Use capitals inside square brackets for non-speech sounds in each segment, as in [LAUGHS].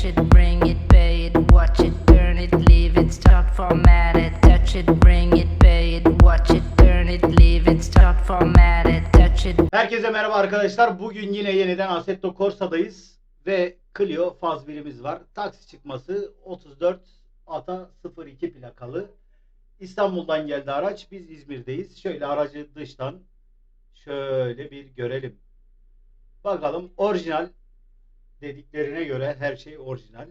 touch it, bring it, pay it, watch it, turn it, leave it, start formatted, touch it, bring it, pay it, watch it, turn it, leave it, start formatted, touch it, Herkese merhaba arkadaşlar. Bugün yine yeniden Assetto Corsa'dayız ve Clio faz birimiz var. Taksi çıkması 34 ATA 02 plakalı. İstanbul'dan geldi araç. Biz İzmir'deyiz. Şöyle aracı dıştan şöyle bir görelim. Bakalım orijinal dediklerine göre her şey orijinal.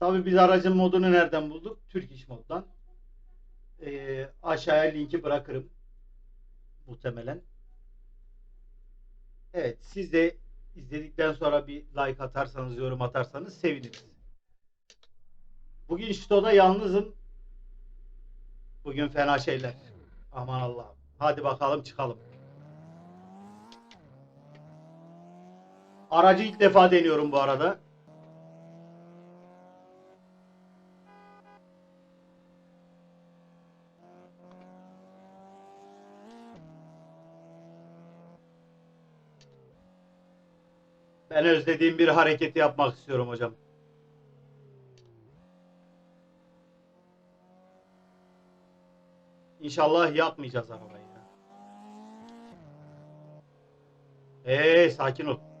Tabii biz aracın modunu nereden bulduk? Türk İş Mod'dan. Ee, aşağıya linki bırakırım muhtemelen. Evet, siz de izledikten sonra bir like atarsanız, yorum atarsanız seviniriz. Bugün Şito'da yalnızım. Bugün fena şeyler. Aman Allah'ım. Hadi bakalım çıkalım. Aracı ilk defa deniyorum bu arada. Ben özlediğim bir hareketi yapmak istiyorum hocam. İnşallah yapmayacağız arabayı. Ee, sakin ol.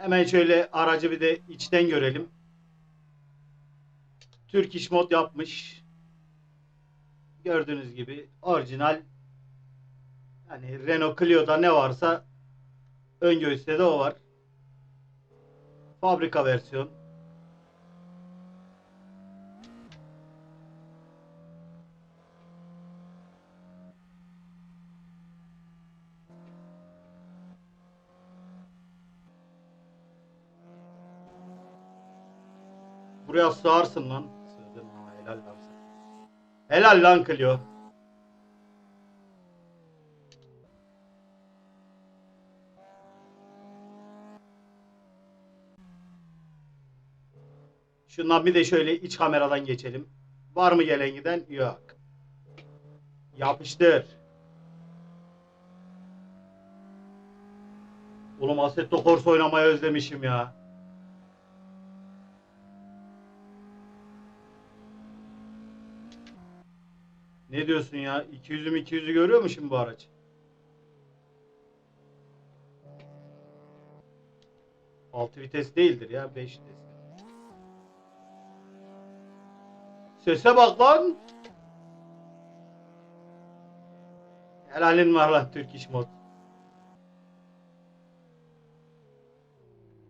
Hemen şöyle aracı bir de içten görelim. Türk iş mod yapmış. Gördüğünüz gibi orijinal yani Renault Clio'da ne varsa ön göğüste de o var. Fabrika versiyon. Buraya sığarsın lan. Sığdın ha helal lan sen. Helal lan Clio. Şundan bir de şöyle iç kameradan geçelim. Var mı gelen giden? Yok. Yapıştır. Oğlum Assetto Corsa oynamayı özlemişim ya. Ne diyorsun ya? 200'ü 200'ü görüyor mu şimdi bu araç? Altı vites değildir ya. 5 vites. Sese bak lan. Helalin var lan Türk iş mod.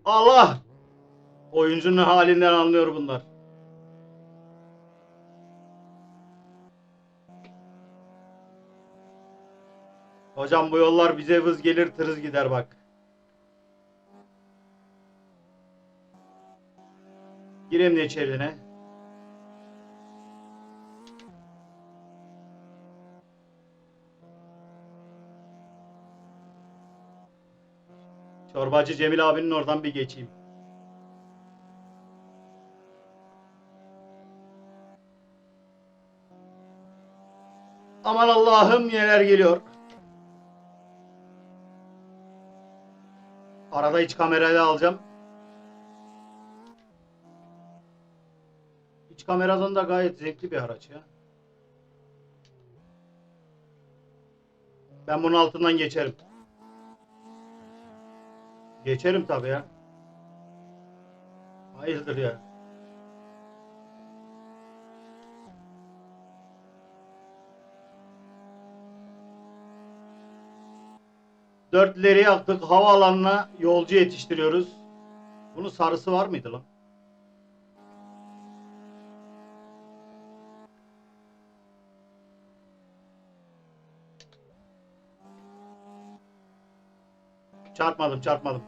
Allah! Oyuncunun halinden anlıyor bunlar. Hocam bu yollar bize vız gelir tırız gider bak. Gir emniyet şeridine. Çorbacı Cemil abinin oradan bir geçeyim. Aman Allah'ım neler geliyor. Arada iç kamerayı alacağım. İç kameradan da gayet zevkli bir araç ya. Ben bunun altından geçerim. Geçerim tabii ya. Hayırdır ya. Dörtleri yaktık. Havaalanına yolcu yetiştiriyoruz. Bunun sarısı var mıydı lan? Çarpmadım, çarpmadım.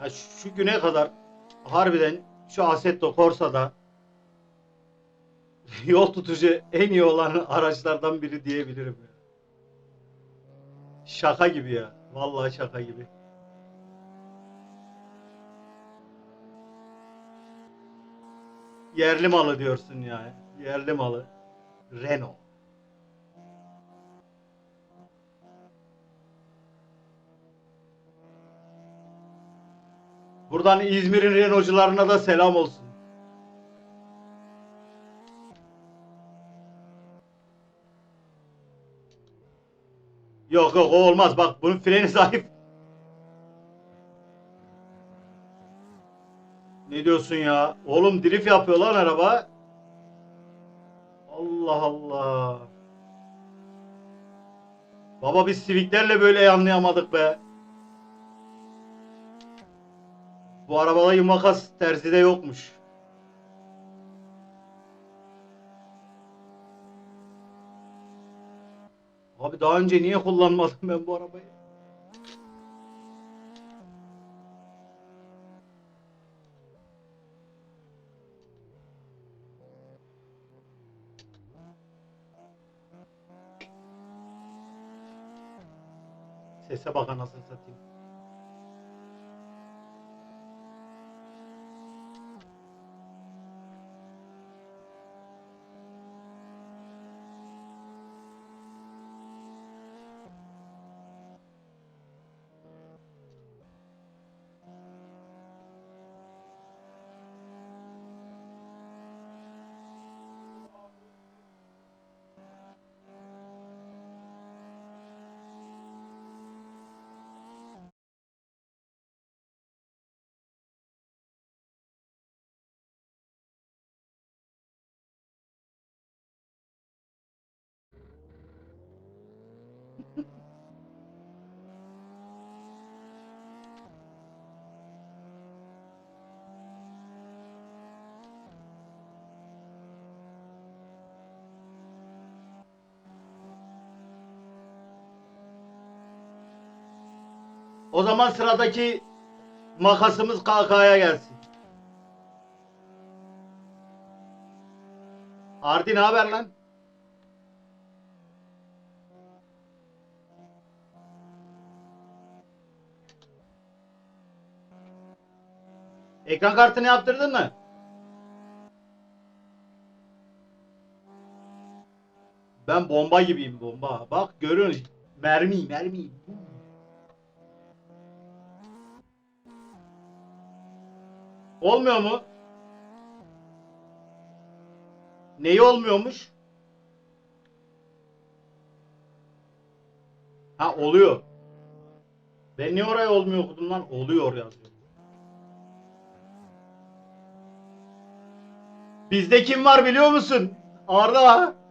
Ya şu güne kadar harbiden şu Assetto Corsa'da yol tutucu en iyi olan araçlardan biri diyebilirim. Ya. Şaka gibi ya. Vallahi şaka gibi. Yerli malı diyorsun yani. Yerli malı. Renault. Buradan İzmir'in Renault'cularına da selam olsun. Yok yok o olmaz. Bak bunun freni zayıf. Ne diyorsun ya? Oğlum drift yapıyor lan araba. Allah Allah. Baba biz Civic'lerle böyle anlayamadık be. Bu arabada makas terzide yokmuş. Abi daha önce niye kullanmadım ben bu arabayı? Sese bak anasını satayım. O zaman sıradaki makasımız KK'ya gelsin. Ardi ne haber lan? Ekran kartını yaptırdın mı? Ben bomba gibiyim bomba. Bak görüyorsun. Mermi mermi. Olmuyor mu? Neyi olmuyormuş? Ha oluyor. Ben niye oraya olmuyor okudum lan? Oluyor yazıyor. Bizde kim var biliyor musun? Arda.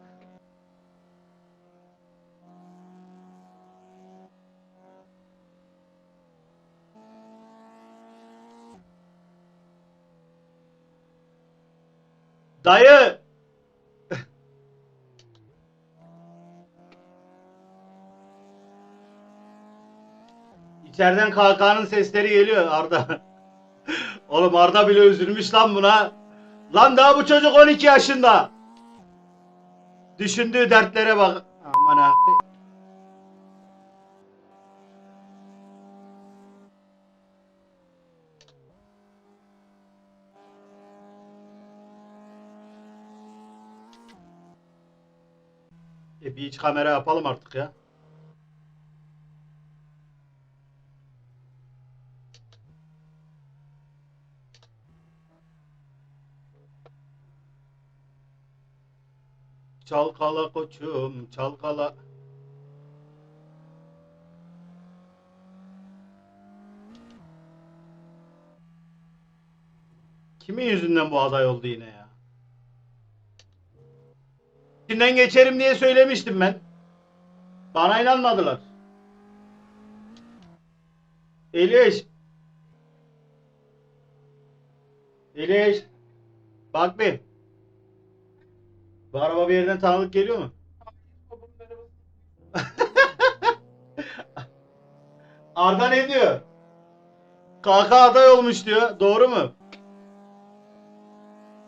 Dayı. İçeriden KK'nın sesleri geliyor Arda. [LAUGHS] Oğlum Arda bile üzülmüş lan buna. Lan daha bu çocuk 12 yaşında. Düşündüğü dertlere bak. Aman ha. Bir iç kamera yapalım artık ya. Çalkala koçum, çalkala. Kimin yüzünden bu aday oldu yine ya? İçinden geçerim diye söylemiştim ben. Bana inanmadılar. Eliş. Eliş. Bak bir. Bu araba bir yerden tanıdık geliyor mu? [LAUGHS] Arda ne diyor? KK aday olmuş diyor. Doğru mu?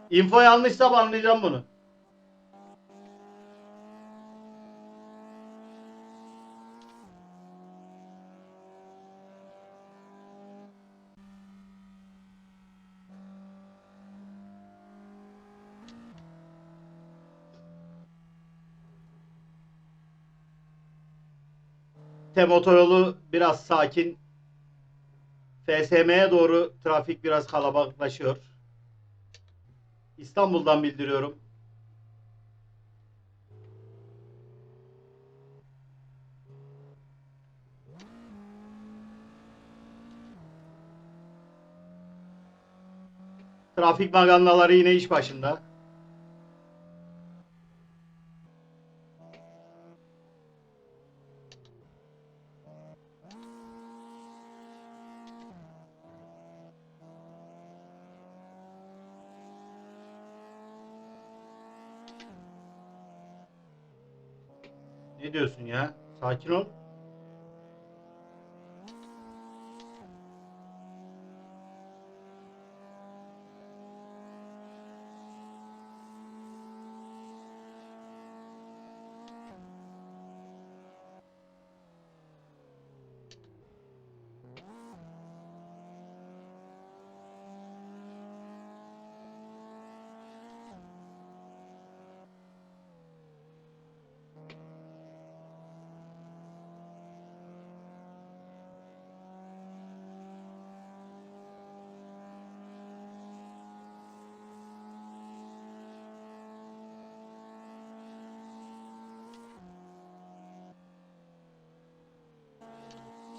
Info yanlışsa anlayacağım bunu. Tem otoyolu biraz sakin. FSM'ye doğru trafik biraz kalabalıklaşıyor. İstanbul'dan bildiriyorum. Trafik magandaları yine iş başında. Ne diyorsun ya? Sakin ol.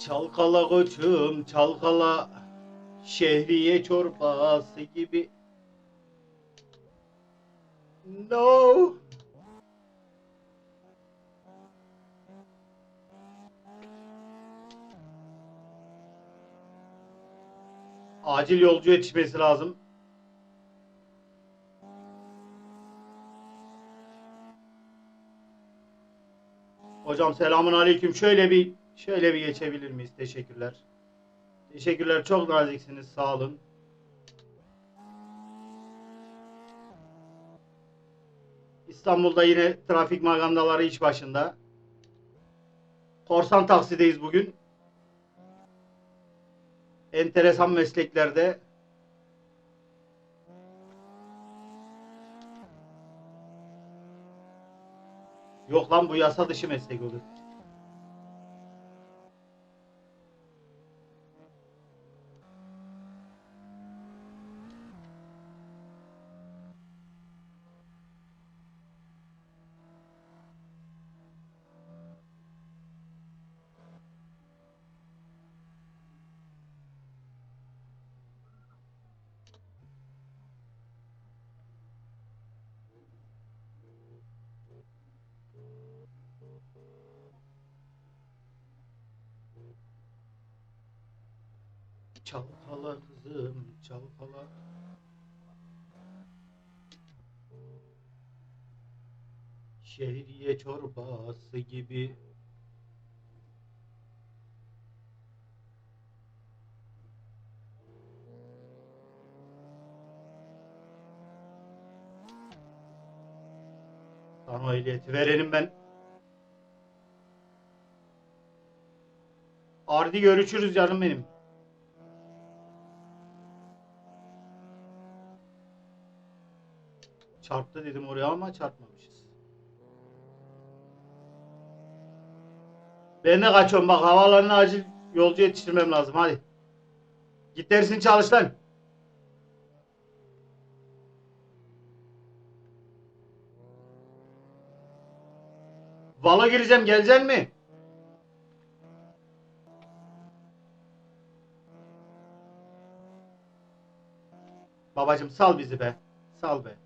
Çalkala koçum çalkala şehriye çorbası gibi. No. Acil yolcu yetişmesi lazım. Hocam selamun aleyküm. Şöyle bir şöyle bir geçebilir miyiz? Teşekkürler. Teşekkürler. Çok naziksiniz. Sağ olun. İstanbul'da yine trafik magandaları iş başında. Korsan taksideyiz bugün. Enteresan mesleklerde Yok lan bu yasa dışı meslek olur. Çalkala kızım, çalkala. Şehriye çorbası gibi. Ehliyeti verenim ben. Ardi görüşürüz canım benim. Çarptı dedim oraya ama çarpmamışız. Ben de kaçıyorum bak havaalanına acil yolcu yetiştirmem lazım hadi. Git dersini çalış lan. Valo gireceğim geleceksin mi? Babacım sal bizi be. Sal be.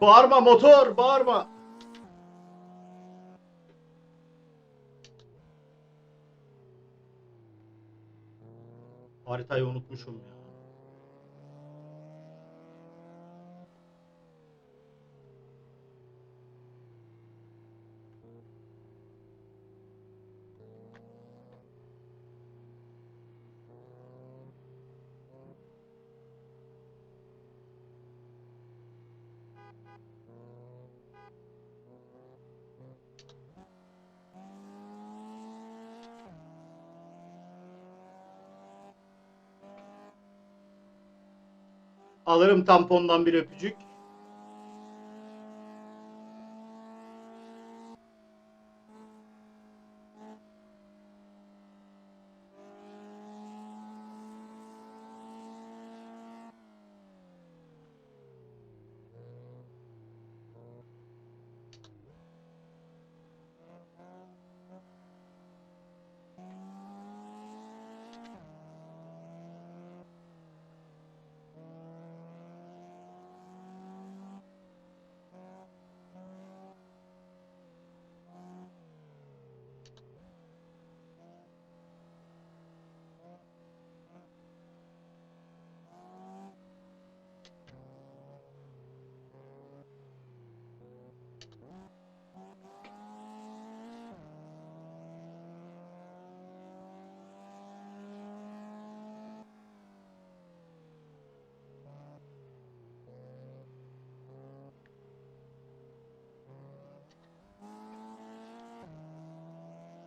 Bağırma motor, bağırma. Haritayı unutmuşum ya. Alırım tampondan bir öpücük.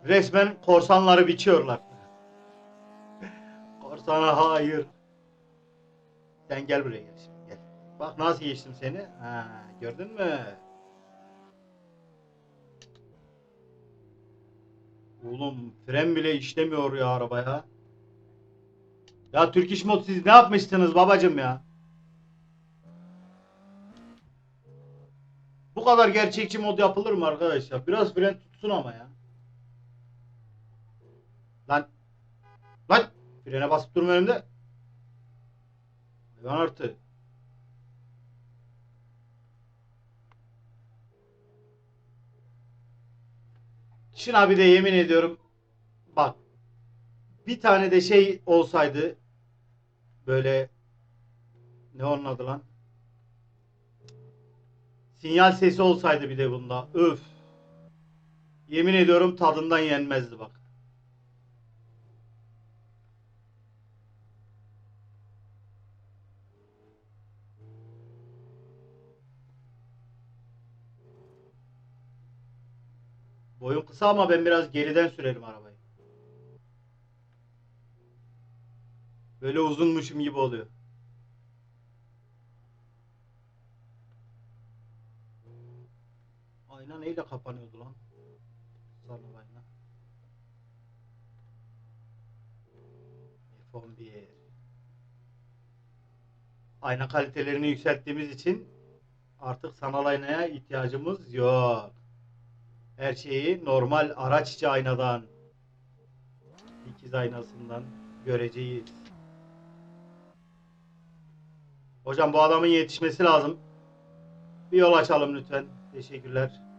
Resmen korsanları biçiyorlar. Korsana hayır. Sen gel buraya gel şimdi gel. Bak nasıl geçtim seni. Ha, gördün mü? Oğlum fren bile işlemiyor ya arabaya. Ya Türk İş Mod siz ne yapmışsınız babacım ya? Bu kadar gerçekçi mod yapılır mı arkadaşlar? Biraz fren tutsun ama ya. Frene basıp durma önümde. Hayvan artı. Şuna bir de yemin ediyorum. Bak. Bir tane de şey olsaydı. Böyle. Ne onun adı lan? Sinyal sesi olsaydı bir de bunda. Öf. Yemin ediyorum tadından yenmezdi bak. Boyun kısa ama ben biraz geriden sürerim arabayı. Böyle uzunmuşum gibi oluyor. Ayna neyle kapanıyordu lan? Sarı ayna. F11. Ayna kalitelerini yükselttiğimiz için artık sanal aynaya ihtiyacımız yok. Her şeyi normal araç aynadan, dikiz aynasından göreceğiz. Hocam bu adamın yetişmesi lazım. Bir yol açalım lütfen. Teşekkürler.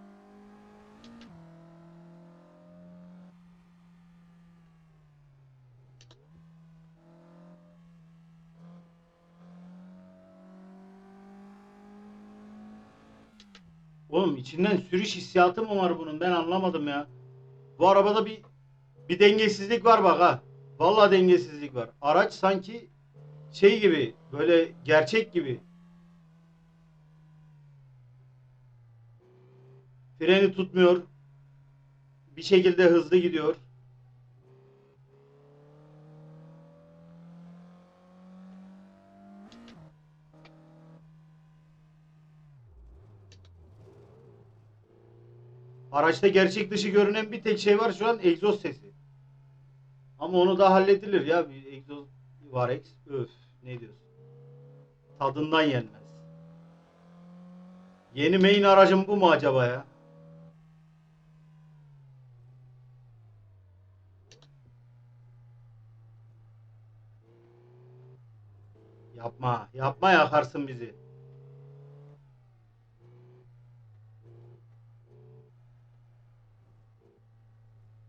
Oğlum içinden sürüş hissiyatı mı var bunun? Ben anlamadım ya. Bu arabada bir bir dengesizlik var bak ha. Vallahi dengesizlik var. Araç sanki şey gibi, böyle gerçek gibi. Freni tutmuyor. Bir şekilde hızlı gidiyor. Araçta gerçek dışı görünen bir tek şey var şu an egzoz sesi. Ama onu da halledilir ya. Bir egzoz var ex. Öf ne diyorsun? Tadından yenmez. Yeni main aracım bu mu acaba ya? Yapma. Yapma yakarsın bizi.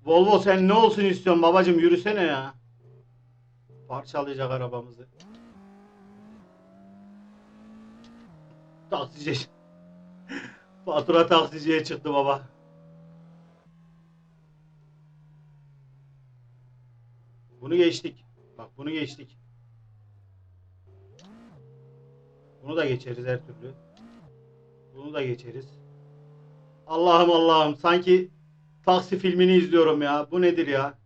Volvo sen ne olsun istiyorsun babacım yürüsene ya. Parçalayacak arabamızı. Taksici. Fatura taksiciye çıktı baba. Bunu geçtik. Bak bunu geçtik. Bunu da geçeriz her türlü. Bunu da geçeriz. Allah'ım Allah'ım sanki taksi filmini izliyorum ya. Bu nedir ya?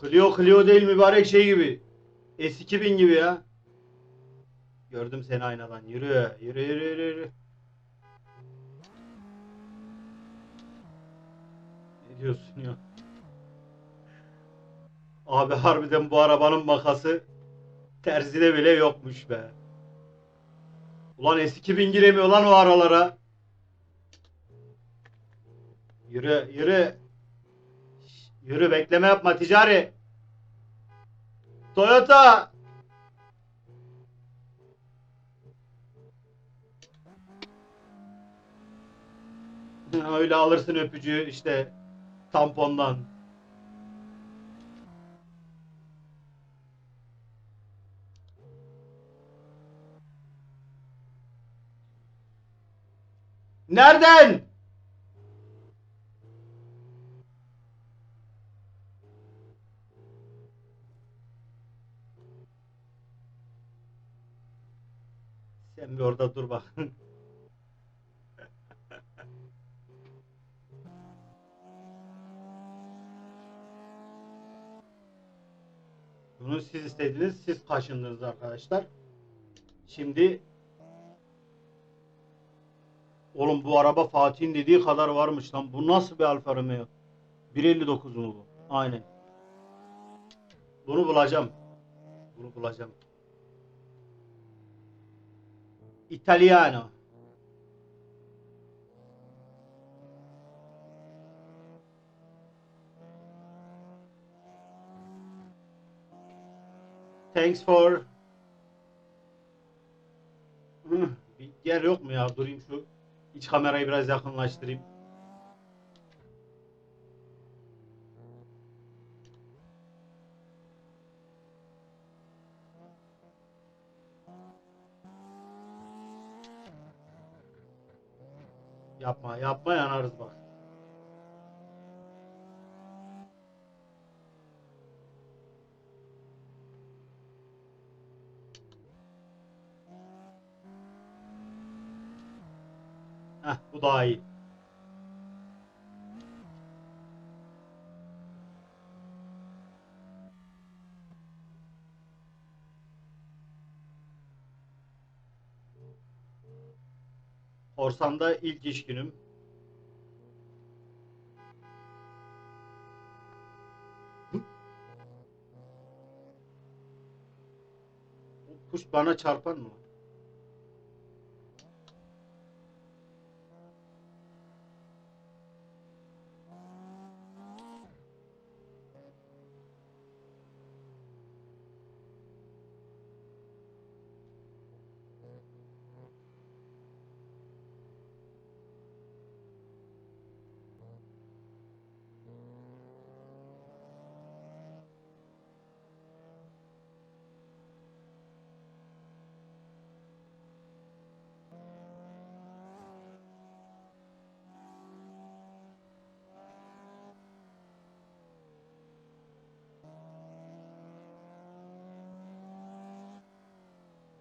Clio Clio değil mübarek şey gibi. S2000 gibi ya. Gördüm seni aynadan. Yürü, yürü, yürü, yürü. yürü. Ne diyorsun ya? Abi harbiden bu arabanın makası terzide bile yokmuş be. Ulan S2000 giremiyor lan o aralara. Yürü, yürü. Yürü bekleme yapma ticari. Toyota. Öyle alırsın öpücüğü işte tampondan. Nereden? Sen bir orada dur bak. [LAUGHS] Bunu siz istediniz, siz kaşındınız arkadaşlar. Şimdi Oğlum bu araba Fatih'in dediği kadar varmış lan. Bu nasıl bir Alfa Romeo? 1.59 mu bu? Aynen. Bunu bulacağım. Bunu bulacağım. Italiano. Thanks for Hı, bir yer yok mu ya? Durayım şu iç kamerayı biraz yakınlaştırayım. Yapma, yapma yanarız bak. Heh, bu daha iyi. Korsan'da ilk iş günüm. Kuş bana çarpan mı?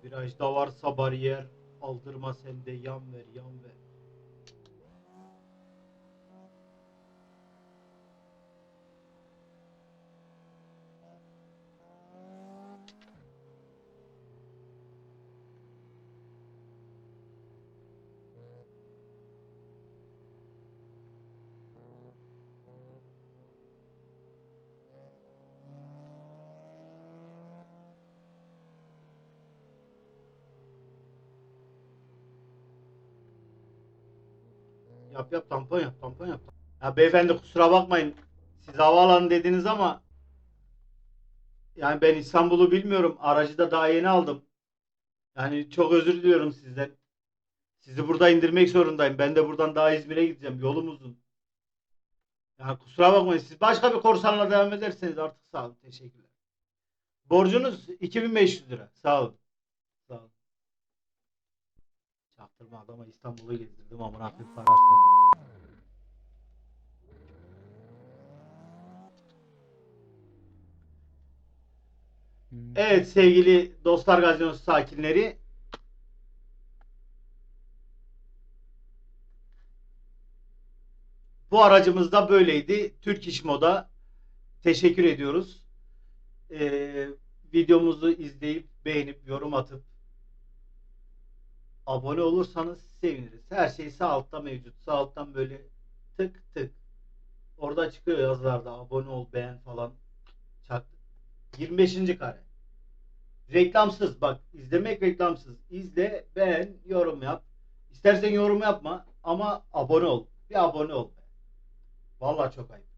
Virajda varsa bariyer aldırma sen de yan ver yan ver. Yap yap tampon yap tampon yap. Ya beyefendi kusura bakmayın. Siz havaalanı dediniz ama yani ben İstanbul'u bilmiyorum. Aracı da daha yeni aldım. Yani çok özür diliyorum sizden. Sizi burada indirmek zorundayım. Ben de buradan daha İzmir'e gideceğim. Yolum uzun. Yani kusura bakmayın. Siz başka bir korsanla devam ederseniz artık sağ olun. Teşekkürler. Borcunuz 2500 lira. Sağ olun. Sağ olun. Çaktırma adama İstanbul'u gezdirdim amına koyayım parasını. Evet sevgili dostlar gazinosu sakinleri. Bu aracımız da böyleydi. Türk İş Moda. Teşekkür ediyoruz. Ee, videomuzu izleyip beğenip yorum atıp abone olursanız seviniriz. Her şey sağ altta mevcut. Sağ alttan böyle tık tık. Orada çıkıyor yazılarda abone ol, beğen falan. Çak. 25. kare. Reklamsız bak izlemek reklamsız. İzle, beğen, yorum yap. İstersen yorum yapma ama abone ol. Bir abone ol. Vallahi çok ayıp.